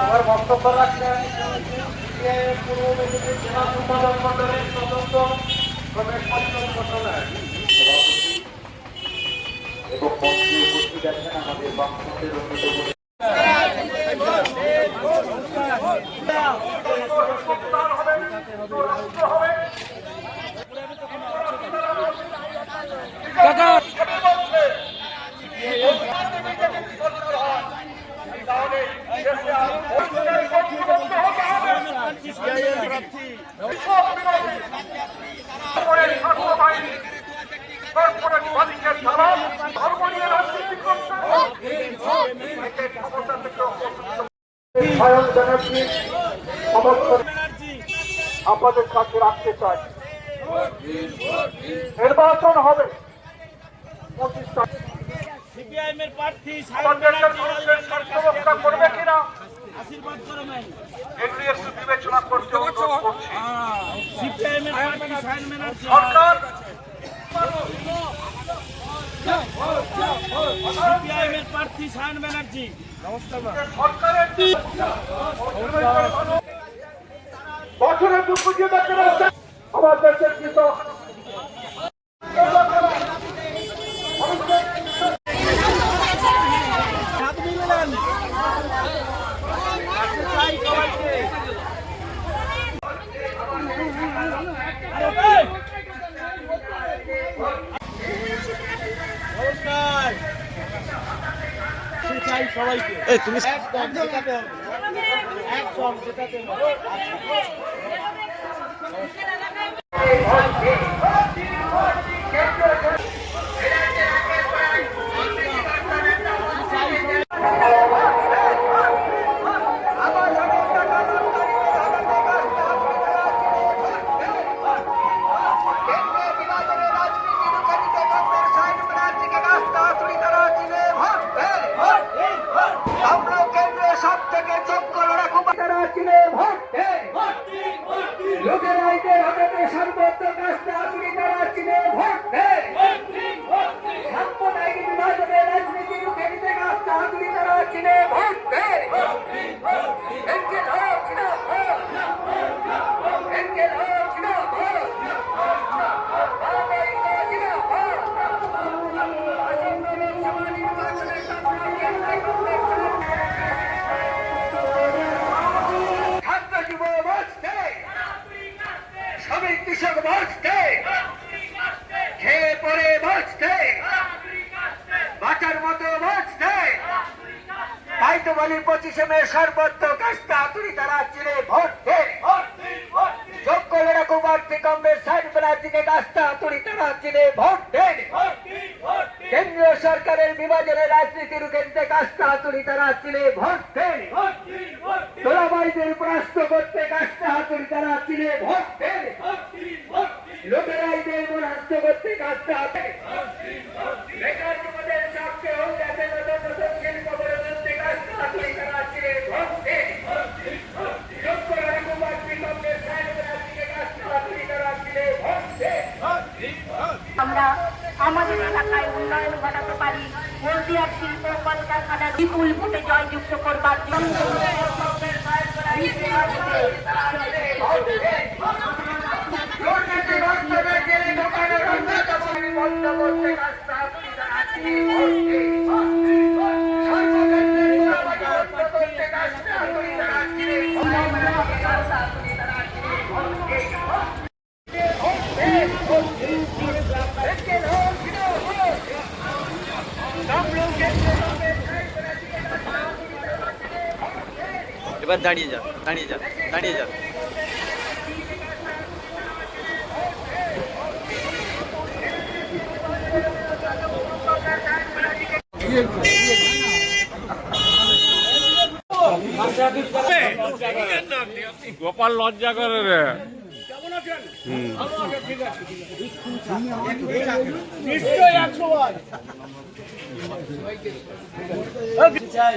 আমার বক্তব্য রাখছেন পূর্ব মেদিনীপুর জেলা সম্পাদক মন্ডলের সদস্য রমেশ মন্ডল ঘটনায় এবং মন্ত্রী উপস্থিত আছেন আমাদের অন্যতম স্বয়ং ব্যানার্জি সমর্থন আপনাদের কাছে রাখতে চাই। নির্বাচন হবে। পঁচিশ সিপিআইএম এর প্রার্থী করবে কিনা? আশীর্বাদ করো বিবেচনা করতে অনুরোধ করছি। সিপিআইএম এর প্রার্থী সায়ন সরকার সিপিআইএম এর প্রার্থী সায়ন ব্যানার্জি। সরকারের বছরে দুপুরে দেখতে পাচ্ছেন আমার দেশের জেতাতে আমরা শ্রমিক কৃষক বাঁচতে খেয়ে পরে বাঁচতে বাঁচার মতো বাঁচতে তাই বলি পঁচিশে মে সর্বত্র কাজটা তুলি তারা চিনে ভোট দে। কেন্দ্রীয় সরকারের বিভাজনের রাজনীতি রুখে দিতে কাজটা তুলি তারা চিনে ভোট দেন তোলাবাইদের পরাস্ত করতে কাজটা হাতুড়ি তারা চিনে ভোট লোকেরাইদের পরাস্ত করতে কাজটা হাতে আমরা আমাদের এলাকায় উন্নয়ন ঘটাতে পারি। হলদিয়ার শিল্প কলকারখানার বিপুল ভোটে জয়যুক্ত করবার জন্য এবার দাঁড়িয়ে যা দাঁড়িয়ে যা দাঁড়িয়ে যা। গোপাল লজ্জা করে রে। নিশ্চয়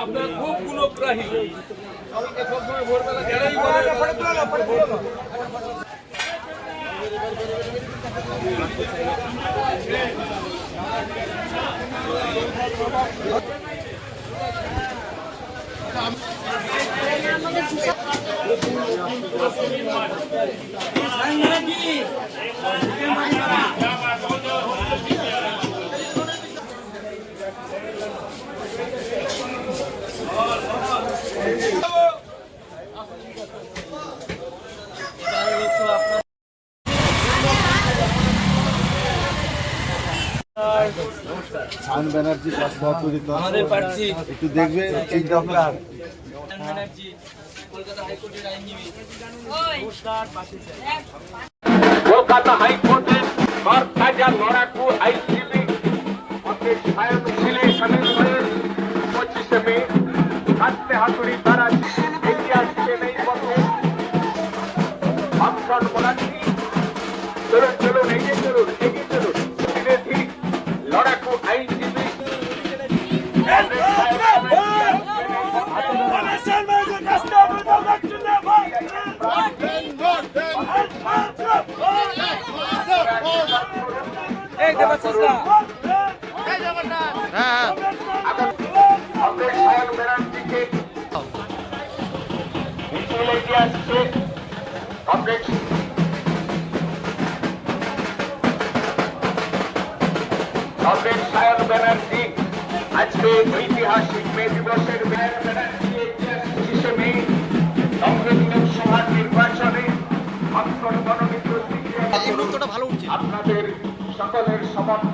আপনার খুব গুণগ্রাহী Vamos! শান ব্যানার্জি আমাদের প্রার্থী। একটু দেখবে চিন্তা ভাবনা ব্যানার্জি কলকাতা হাইকোর্টের আইনজীবী। কলকাতা হাইকোর্টের বরখাজা লড়াকু আইনজীবী আমাদের সায়ন ছিলে সামিল হয়ে পঁচিশে মে হাতে হাতুড়ি দ্বারা এগিয়ে আসছে এই পথে। ফাংশন বলাচ্ছি চলুন চলুন এগিয়ে চলুন এগিয়ে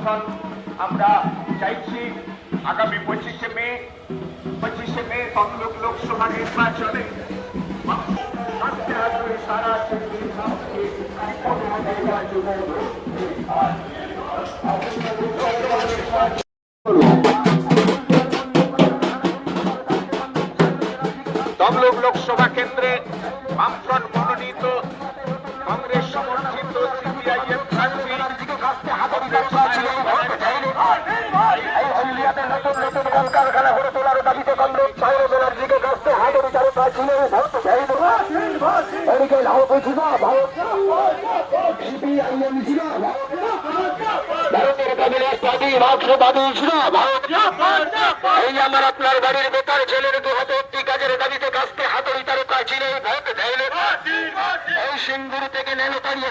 সমর্থন আমরা চাইছি আগামী পঁচিশে মে পঁচিশে মে তমলুক লোকসভা নির্বাচনে সারা তমলুক লোকসভা কেন্দ্রে হাতের প্রাচীন ভোট দেয়নি এদিকে লাভ ছিল সিপিআইএম ছিল ভারতের কমিউনিস্ট পার্টি মার্ক্সবাদী ছিল এই আমার আপনার বাড়ির বেকার ছেলের দু হাতে একটি কাজের দাবিতে কাস্তে হাতুড়ি তারকা ছিল ভোট দেয়নি এই সিঙ্গুর থেকে নেলো তাড়িয়ে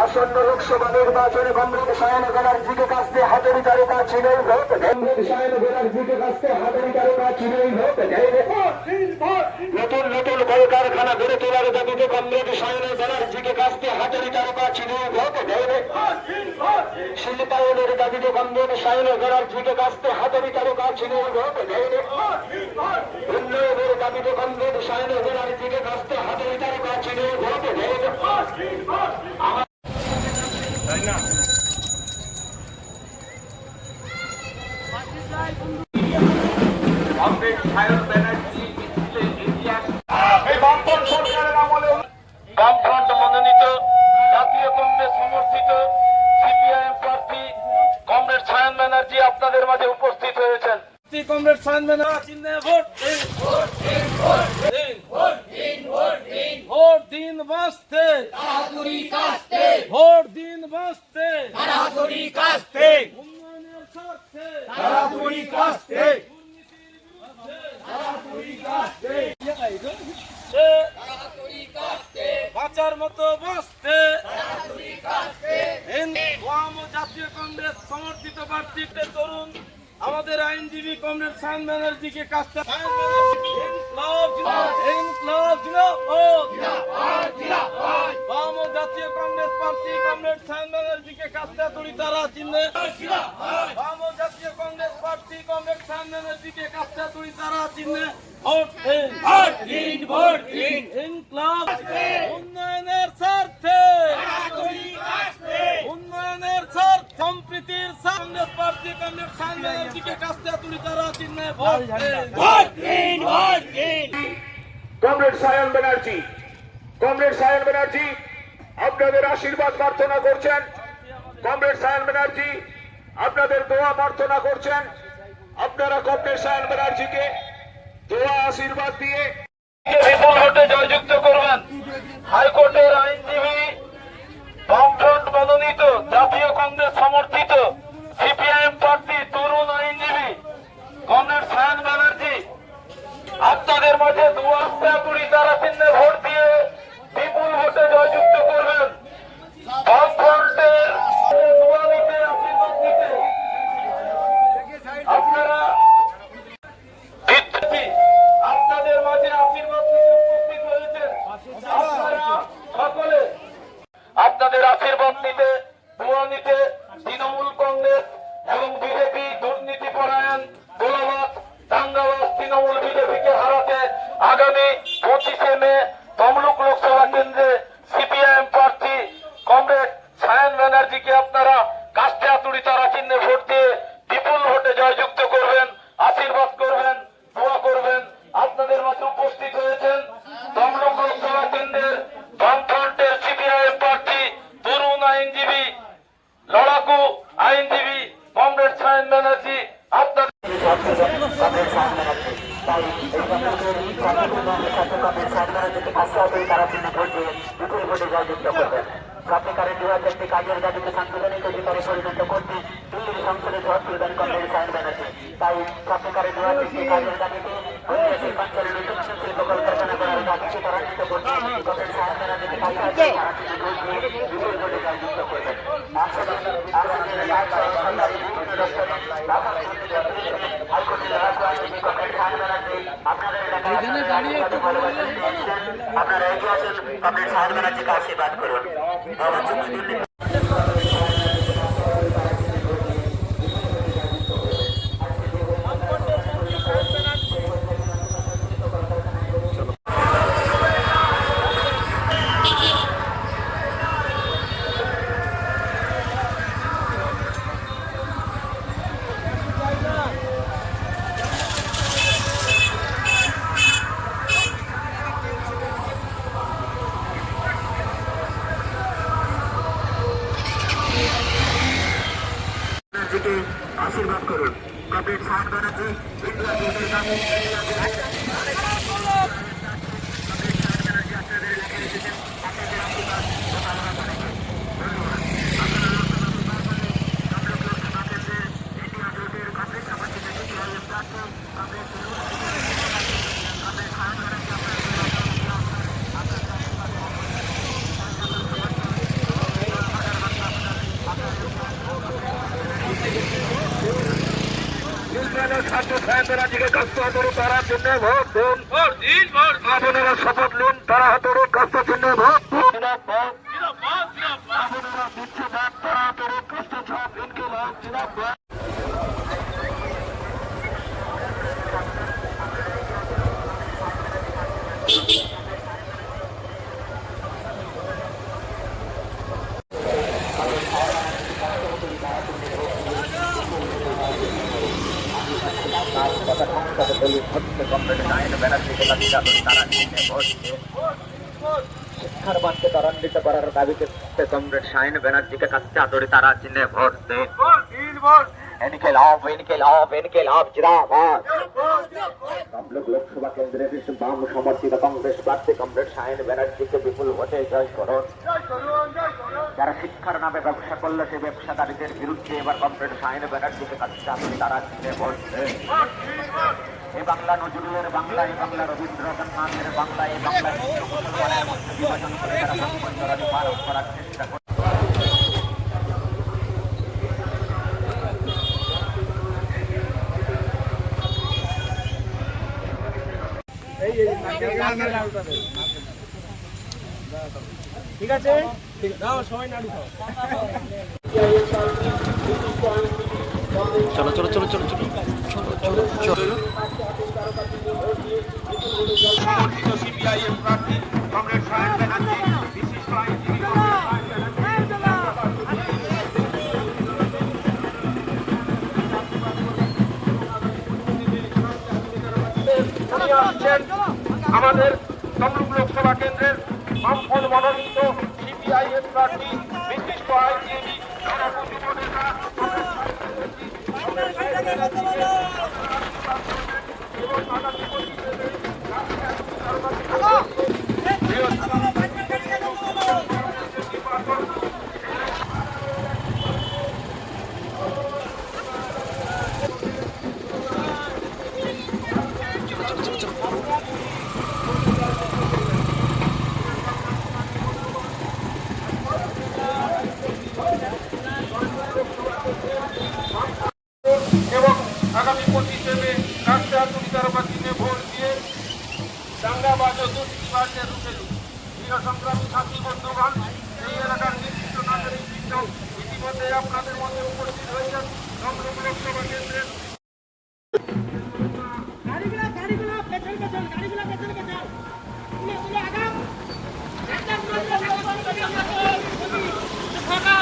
আসন্ন লোকসভা নির্বাচনে কংগ্রেস সায়ন ব্যানার্জিকে কাছতে হাতের তারকা ছিলেন ভোট। কংগ্রেস সায়ন ব্যানার্জিকে কাছতে হাতের তারকা ছিলেন ভোট। নতুন নতুন কলকারখানা গড়ে তোলার দাবিতে কংগ্রেস সায়ন ব্যানার্জিকে কাছতে হাতের তারকা ছিলেন ভোট। শিল্পায়নের দাবিতে কংগ্রেস সায়ন ব্যানার্জিকে কাছতে হাতের তারকা ছিলেন ভোট। উন্নয়নের দাবিতে কংগ্রেস সায়ন ব্যানার্জিকে কাছতে হাতের তারকা ছিলেন ভোট। কংগ্রেস জাতীয় কংগ্রেস সমর্থিত সিপিআইএম কমরেড সায়ন ব্যানার্জি আপনাদের মাঝে উপস্থিত হয়েছেন। কমরেড সায়ন ব্যানার্জি ভোট প্রার্থী কমরেড সান ব্যানার্জিকে তুলি তারা চিহ্নে। বাম জাতীয় কংগ্রেস প্রার্থী কমরেড সান ব্যানার্জিকে তুলি তারা চিহ্নে। ভোট দিন। ভোট দিন ভোট দিন। ইনকলাব উন্নয়নের স্বার্থে। উন্নয়নের স্বার্থ সম্প্রীতির কংগ্রেস প্রার্থী কমরেড সান ব্যানার্জিকে তুলি তারা চিহ্নে। ভোট দিন। ভোট দিন ভোট দিন। কমরেড সায়ন ব্যানার্জি। কমরেড সায়ন ব্যানার্জি। আপনাদের আশীর্বাদ প্রার্থনা করছেন। কমরেড সায়ন ব্যানার্জি, আপনাদের দোয়া প্রার্থনা করছেন। আপনারা কমরেড সায়ন ব্যানার্জিকে দোয়া, আশীর্বাদ দিয়ে বিপুল ভোটে জয়যুক্ত করবেন। হাইকোর্টের আইনজীবী বামফ্রন্ট মনোনীত জাতীয় কংগ্রেস সমর্থিত সিপিআইএম প্রার্থী তরুণ আইনজীবী কমরেড সায়ন ব্যানার্জি। আপনাদের মাঝে দুয়াশা কুড়ি তারা চিহ্নে ভোট দিয়ে বিপুল ভোটে জয়যুক্ত আশীর্বাদ নিতে দোয়া তৃণমূল কংগ্রেস এবং বিজেপি দুর্নীতি পরায়ণ গোলাবাদ দাঙ্গাবাদ তৃণমূল বিজেপিকে হারাতে আগামী কাজের দাবিকে সাংবিধানিক অধিকারে পরিণত করতে দিল্লির সংসদে ঝড় তুলবেন কংগ্রেস সায়ন ব্যানার্জি। তাই সত্যিকারের দু হাজার একটি কাজের দাবিতে ঐতিহাসিক অঞ্চলে নতুন নতুন শিল্প কলকারখানা করার দাবিকে ত্বরান্বিত করতে কংগ্রেস সায়ন ব্যানার্জিকে কাছে আছে তারা তিনি ভোট দিয়ে বিপুল ভোটে জয়যুক্ত করবেন। আসলে আসলে রাজ্য বিভিন্ন দপ্তরে রাখার হাইকোর্টের লড়াকু আইনজীবী সায়ন ব্যানার্জি আপনাদের আপনারা আপনারা এগিয়ে আসুন কংগ্রেস সায়ন ব্যানার্জিকে আশীর্বাদ করুন। তারা জন্য ভোট দিন? আপনারা শপথ নিন তারা হাতরে কাস্ত চিহ্নে ভোট দিন। আপনারা দিচ্ছে তারা হাতরে কাস্ত ছাপ ইনকিলাব শিক্ষার মানকে ত্বরান্বিত করার দাবিতে কমরেড সায়ন ব্যানার্জিকে কাছে আদরে তারা চিহ্নে ভোট যারা শিক্ষার নামে ব্যবসা করল, সেই ব্যবসাদারীদের বিরুদ্ধে এবার কমরেড সায়ন ব্যানার্জিকে কাছে তারা বলছে এ বাংলা নজরুলের বাংলা, এ বাংলা রবীন্দ্রনাথের বাংলা, এ বাংলা বিভাজন করে তারা করার চেষ্টা সিপিআইএম প্রার্থী কমরেড সায়ন ব্যানার্জি বিশিষ্ট আইনজীবী কমরেড সায়ন ব্যানার্জি উনি আসছেন আমাদের তমলুক লোকসভা কেন্দ্রের বামফল মনোনীত সিপিআইএম প্রার্থী বিশিষ্ট আইনজীবী নেতা এবং আগামী পঁচিশে মে কাকড়া তুলিতারকা চিহ্নে ভোট দিয়ে দুর্নীতিবাজদের রুখে দিন প্রিয় সংগ্রামী সাথী বন্ধুগণ এই এলাকার নির্দিষ্ট নাগরিক ইতিমধ্যে আপনাদের মধ্যে উপস্থিত হয়েছেন তমলুক লোকসভা কেন্দ্রের গাড়িগুলো গাড়িগুলো পেছন পেছন গাড়িগুলো পেছন পেছন তুলে তুলে আগাম ফাঁকা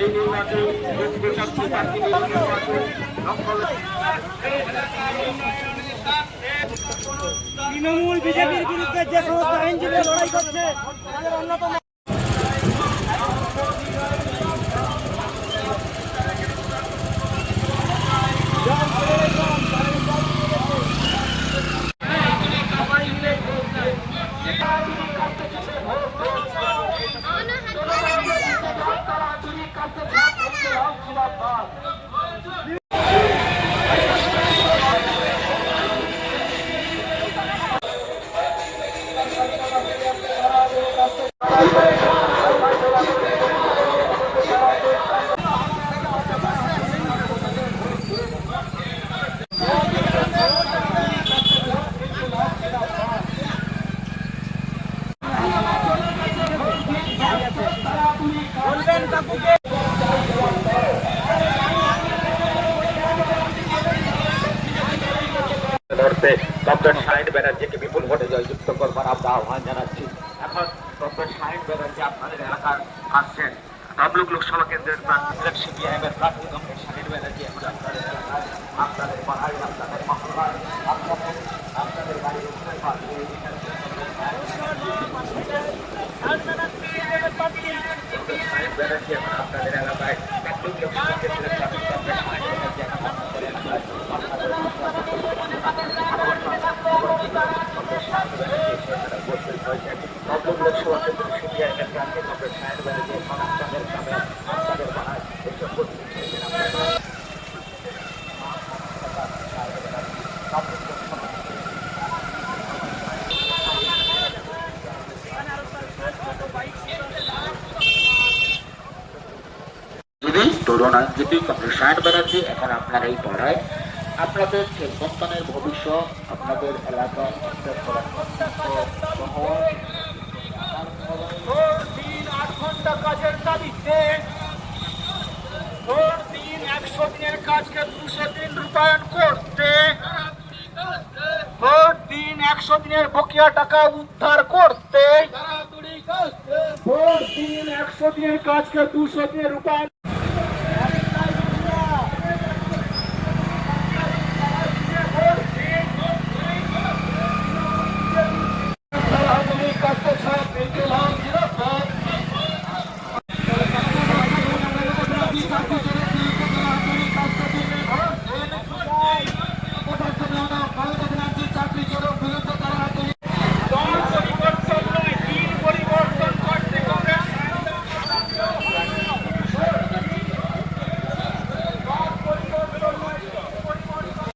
এই নির্বাচন প্রতিপক্ষী প্রার্থী নির্বাচন তৃণমূল বিজেপির বিরুদ্ধে যে সমস্ত আইনজীবী লড়াই করছে তাদের অন্যতম ধরতে ডক্টর সাইন ব্যানার্জিকে বিপুল ভোটে জয়যুক্ত করবার আমরা আহ্বান জানাচ্ছি। এখন ডক্টর সাইন ব্যানার্জি আপনাদের এলাকার আসছেন। তমলুক লোকসভা কেন্দ্রের প্রার্থী সিপিআইএম এর প্রার্থী ডক্টর সাইন ব্যানার্জি। এখন আপনাদের আপনাদের পাড়ায় আপনাদের মহল্লায় আপনাদের আপনাদের বাড়ির ব্যানার্জি এখন আপনাদের এলাকায় আপনাদের জীবী তরুণ আইনজীবী কমরেড সায়ন ব্যানার্জি এখন আপনার এই পড়ায়। আপনাদের সন্তানের ভবিষ্যৎ আপনাদের এলাকায় দিন কাজের দাবিতে দিন একশো দিনের কাজকে দুশো দিন রূপায়ণ করতে ভোট দিন একশো দিনের বকেয়া টাকা উদ্ধার করতে। ভোট দিন একশো দিনের কাজকে দুশো দিনে রূপায়ণ